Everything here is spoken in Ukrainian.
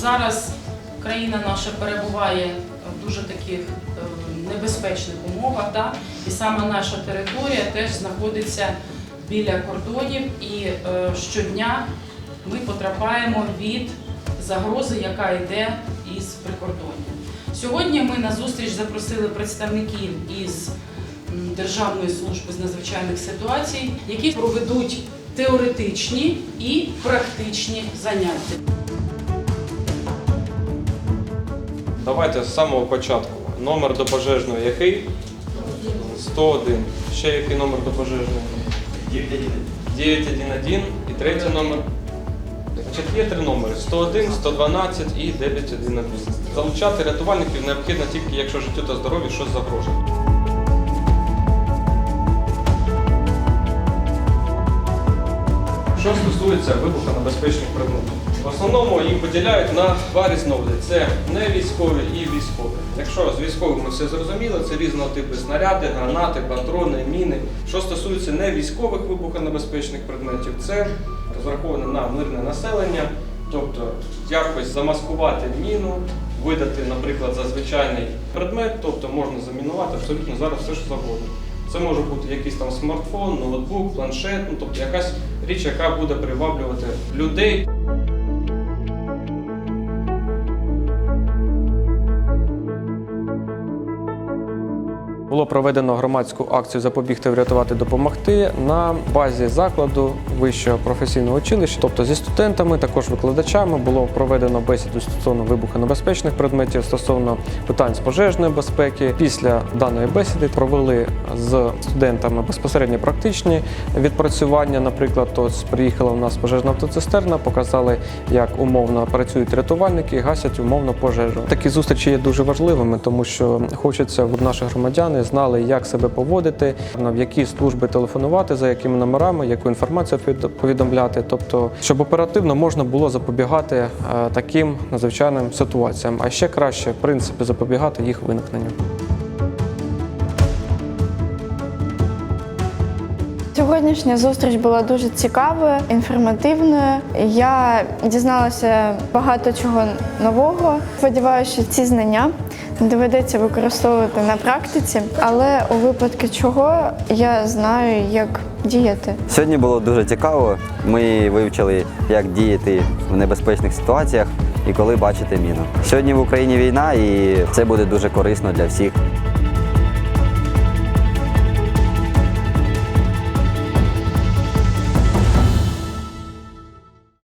Зараз країна наша перебуває в дуже таких е, небезпечних умовах, да? і саме наша територія теж знаходиться біля кордонів, і е, щодня ми потрапляємо від загрози, яка йде із прикордоння. Сьогодні ми на зустріч запросили представників із Державної служби з надзвичайних ситуацій, які проведуть теоретичні і практичні заняття. Давайте з самого початку. Номер до пожежної який? 101. Ще який номер до пожежної? 911 і третій номер. Значить, є три номери: 101, 112 і 911. Залучати рятувальників необхідно тільки, якщо життю та здоров'ю щось загрожує. Що стосується вибухонебезпечних предметів, в основному їх поділяють на два різновиди: це не військові і військові. Якщо з військовими все зрозуміло, це різного типу снаряди, гранати, патрони, міни. Що стосується не військових вибухонебезпечних предметів, це розраховано на мирне населення, тобто якось замаскувати міну, видати, наприклад, за звичайний предмет, тобто можна замінувати абсолютно зараз все, що завгодно. Це може бути якийсь там смартфон, ноутбук, планшет, ну тобто якась річ, яка буде приваблювати людей. Було проведено громадську акцію Запобігти, врятувати, допомогти на базі закладу вищого професійного училища, тобто зі студентами, також викладачами, було проведено бесіду стосовно вибухонебезпечних предметів, стосовно питань з пожежної безпеки. Після даної бесіди провели з студентами безпосередньо практичні відпрацювання. Наприклад, ось приїхала у нас пожежна автоцистерна, показали, як умовно працюють рятувальники, гасять умовно пожежу. Такі зустрічі є дуже важливими, тому що хочеться, щоб наші знали, як себе поводити, в які служби телефонувати, за якими номерами, яку інформацію повідомляти. Тобто, щоб оперативно можна було запобігати е, таким надзвичайним ситуаціям, а ще краще, в принципі, запобігати їх виникненню. Сьогоднішня зустріч була дуже цікавою, інформативною. Я дізналася багато чого нового. Сподіваюся, що ці знання доведеться використовувати на практиці, але у випадку чого я знаю, як діяти. Сьогодні було дуже цікаво. Ми вивчили, як діяти в небезпечних ситуаціях і коли бачити міну. Сьогодні в Україні війна, і це буде дуже корисно для всіх.